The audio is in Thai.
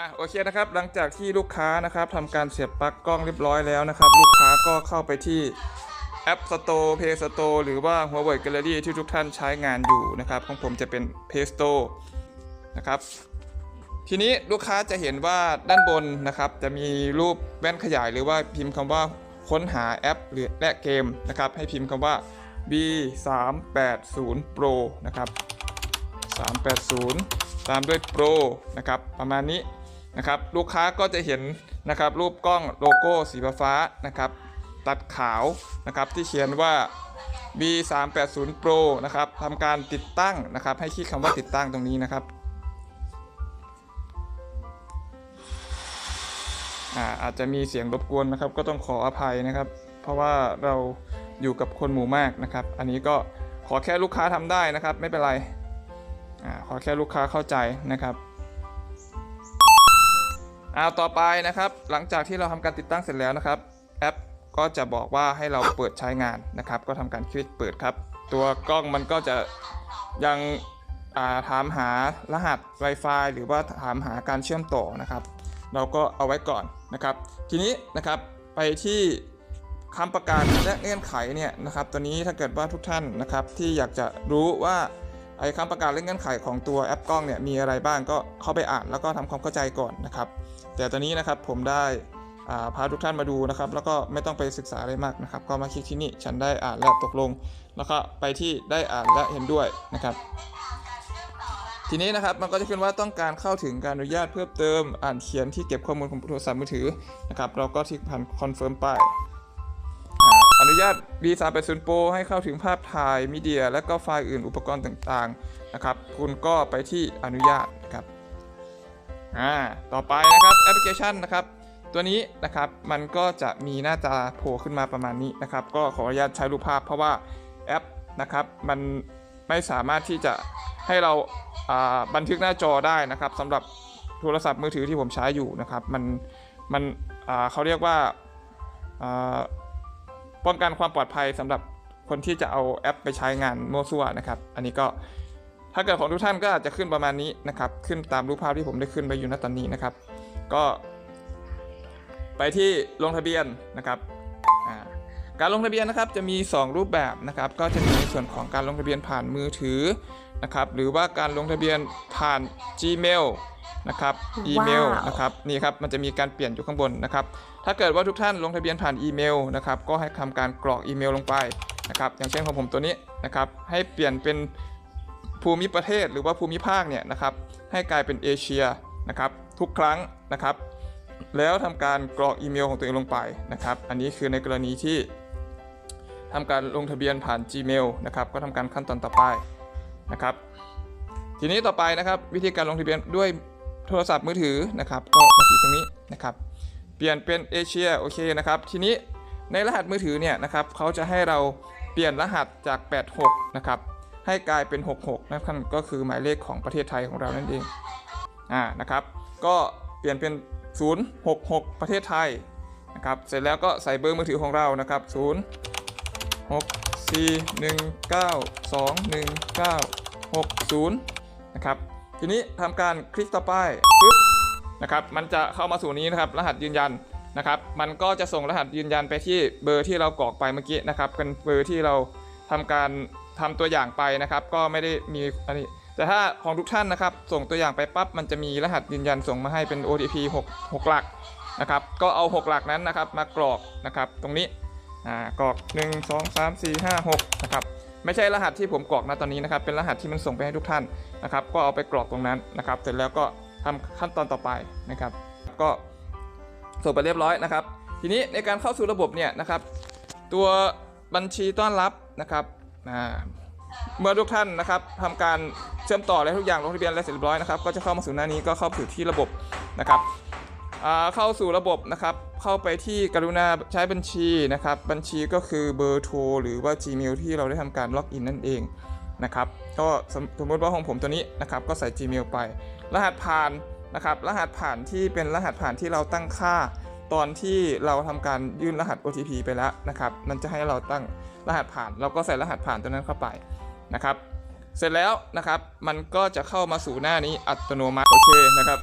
อะโอเคนะครับหลังจากที่ลูกค้านะครับทำการเสียบปลั๊กกล้องเรียบร้อยแล้วนะครับ ลูกค้าก็เข้าไปที่แอป Store Play Store หรือว่า Huawei Gallery ที่ทุกท่านใช้งานอยู่นะครับของผมจะเป็น Play Store นะครับทีนี้ลูกค้าจะเห็นว่าด้านบนนะครับจะมีรูปแว่นขยายหรือว่าพิมพ์คำว่าค้นหาแอปหรือและเกมนะครับให้พิมพ์คำว่า B 3 8 0 Pro นะครับ380 ตามด้วย Pro นะครับ ประมาณนี้ นะครับลูกค้าก็จะเห็นนะครับรูปกล้องโลโก้สีฟ้านะครับตัดขาวนะครับที่เขียนว่า B 3 8 0 Pro นะครับทำการติดตั้งนะครับ ให้คลิกคำว่าติดตั้งตรงนี้นะครับอาอาจจะมีเสียงรบกวนนะครับ ก็ต้องขออภัยนะครับ เพราะว่าเราอยู่กับคนหมู่มากนะครับ อันนี้ก็ขอแค่ลูกค้าทำได้นะครับ ไม่เป็นไรอขอแค่ลูกค้าเข้าใจนะครับ เอาต่อไปนะครับ หลังจากที่เราทำการติดตั้งเสร็จแล้วนะครับ แอปก็จะบอกว่าให้เราเปิดใช้งานนะครับ ก็ทำการคลิกเปิดครับ ตัวกล้องมันก็จะยังาถามหารหัส Wi-Fi หรือว่าถามหาการเชื่อมต่อนะครับ เราก็เอาไว้ก่อนนะครับ ทีนี้นะครับไปที่คำประกันและเงื่อนไขเนี่ยนะครับ ตัวนี้ถ้าเกิดว่าทุกท่านนะครับที่อยากจะรู้ว่า ไอ้คำประกาศเรื่องเงื่อนไขของตัวแอปกล้องเนี่ยมีอะไรบ้างก็เข้าไปอ่านแล้วก็ทำความเข้าใจก่อนนะครับ แต่ตอนนี้นะครับผมได้พาทุกท่านมาดูนะครับ แล้วก็ไม่ต้องไปศึกษาอะไรมากนะครับ ก็มาคลิกที่นี่ฉันได้อ่านและตกลง แล้วก็ไปที่ได้อ่านและเห็นด้วยนะครับ ทีนี้นะครับมันก็จะขึ้นว่าต้องการเข้าถึงการอนุญาตเพิ่มเติมอ่านเขียนที่เก็บข้อมูลของโทรศัพท์มือถือนะครับ เราก็ที่พันคอนเฟิร์มไป อนุญาต B380 Pro ให้เข้าถึงภาพถ่ายมีเดีย และก็ไฟล์อื่นอุปกรณ์ต่างๆนะครับ คุณก็ไปที่อนุญาตนะครับอ่าต่อไปนะครับแอปพลิเคชันนะครับ ตัวนี้นะครับมันก็จะมีหน้าตาโผล่ขึ้นมาประมาณนี้นะครับ ก็ขออนุญาตใช้รูปภาพเพราะว่าแอปนะครับมันไม่สามารถที่จะให้เราาบันทึกหน้าจอได้นะครับสำหรับโทรศัพท์มือถือที่ผมใช้อยู่นะครับ มันมันเขาเรียกว่าอ่า ป้องกันความปลอดภัยสำหรับคนที่จะเอาแอปไปใช้งานโมวซั่วนะครับ อันนี้ก็ถ้าเกิดของทุกท่านก็อาจจะขึ้นประมาณนี้นะครับ ขึ้นตามรูปภาพที่ผมได้ขึ้นไปอยู่ณตอนนี้นะครับ ก็ไปที่ลงทะเบียนนะครับ การลงทะเบียนนะครับจะมี 2 รูปแบบนะครับ ก็จะมีส่วนของการลงทะเบียนผ่านมือถือนะครับ หรือว่าการลงทะเบียนผ่าน Gmail นะครับอีเมลว้าวนะครับนี่ครับมันจะมีการเปลี่ยนอยู่ข้างบนนะครับถ้าเกิดว่าทุกท่านลงทะเบียนผ่านอีเมลนะครับก็ให้ทำการกรอกอีเมลลงไปนะครับอย่างเช่นของผมตัวนี้นะครับให้เปลี่ยนเป็นภูมิประเทศหรือว่าภูมิภาคเนี่ยนะครับให้กลายเป็นเอเชียนะครับทุกครั้งนะครับ แล้วทำการกรอกอีเมลของตัวเองลงไปนะครับ อันนี้คือในกรณีที่ทำการลงทะเบียนผ่าน Gmail นะครับก็ทำการขั้นตอนต่อไปนะครับ ทีนี้ต่อไปนะครับวิธีการลงทะเบียนด้วย โทรศัพท์มือถือนะครับก็มาที่ตรงนี้นะครับ เปลี่ยนเป็นเอเชียโอเคนะครับ ทีนี้ในรหัสมือถือเนี่ยนะครับเขาจะให้เราเปลี่ยนรหัสจาก 86 นะครับ ให้กลายเป็น 66 นะครับก็คือหมายเลขของประเทศไทยของเรานั่นเองอ่านะครับ ก็เปลี่ยนเป็น 066 ประเทศไทยนะครับ เสร็จแล้วก็ใส่เบอร์มือถือของเรานะครับ 0 6 4 1 9 2 1 9 6 0 นะครับ ทีนี้ทำการคลิกต่อไปปึ๊บนะครับมันจะเข้ามาสู่นี้นะครับรหัสยืนยันนะครับ มันก็จะส่งรหัสยืนยันไปที่เบอร์ที่เรากรอกไปเมื่อกี้นะครับเป็นเบอร์ที่เราทำการทำตัวอย่างไปนะครับ ก็ไม่ได้มีอันนี้แต่ถ้าของทุกท่านนะครับ ส่งตัวอย่างไปปั๊บมันจะมีรหัสยืนยันส่งมาให้เป็น OTP 6 6 หลักนะครับ ก็เอา 6 หลักนั้นนะครับ มากรอกนะครับ ตรงนี้อ่ากรอก 1 2 3 4 5 6 นะครับ ไม่ใช่รหัสที่ผมกรอกนะตอนนี้นะครับเป็นรหัสที่มันส่งไปให้ทุกท่านนะครับ ก็เอาไปกรอกตรงนั้นนะครับ เสร็จแล้วก็ทำขั้นตอนต่อไปนะครับ ก็ส่งไปเรียบร้อยนะครับ ทีนี้ในการเข้าสู่ระบบเนี่ยนะครับ ตัวบัญชีต้อนรับนะครับเมื่อทุกท่านนะครับทำการเชื่อมต่ออะไรทุกอย่างลงทะเบียนอะเสร็จเรียบร้อยนะครับ ก็จะเข้ามาสู่หน้านี้ก็เข้าสู่ที่ระบบนะครับ เข้าสู่ระบบนะครับ เข้าไปที่กรุณาใช้บัญชีนะครับ บัญชีก็คือเบอร์โทรหรือว่า Gmail ที่เราได้ทำการล็อกอินนั่นเองนะครับ ก็สมสมมติว่าของผมตัวนี้นะครับ ก็ใส่ Gmail ไป รหัสผ่านนะครับ รหัสผ่านที่เป็นรหัสผ่านที่เราตั้งค่า ตอนที่เราทำการยื่นรหัส OTP ไปแล้วนะครับ มันจะให้เราตั้งรหัสผ่าน เราก็ใส่รหัสผ่านตัวนั้นเข้าไปนะครับ เสร็จแล้วนะครับ มันก็จะเข้ามาสู่หน้านี้อัตโนมัติ โอเคนะครับ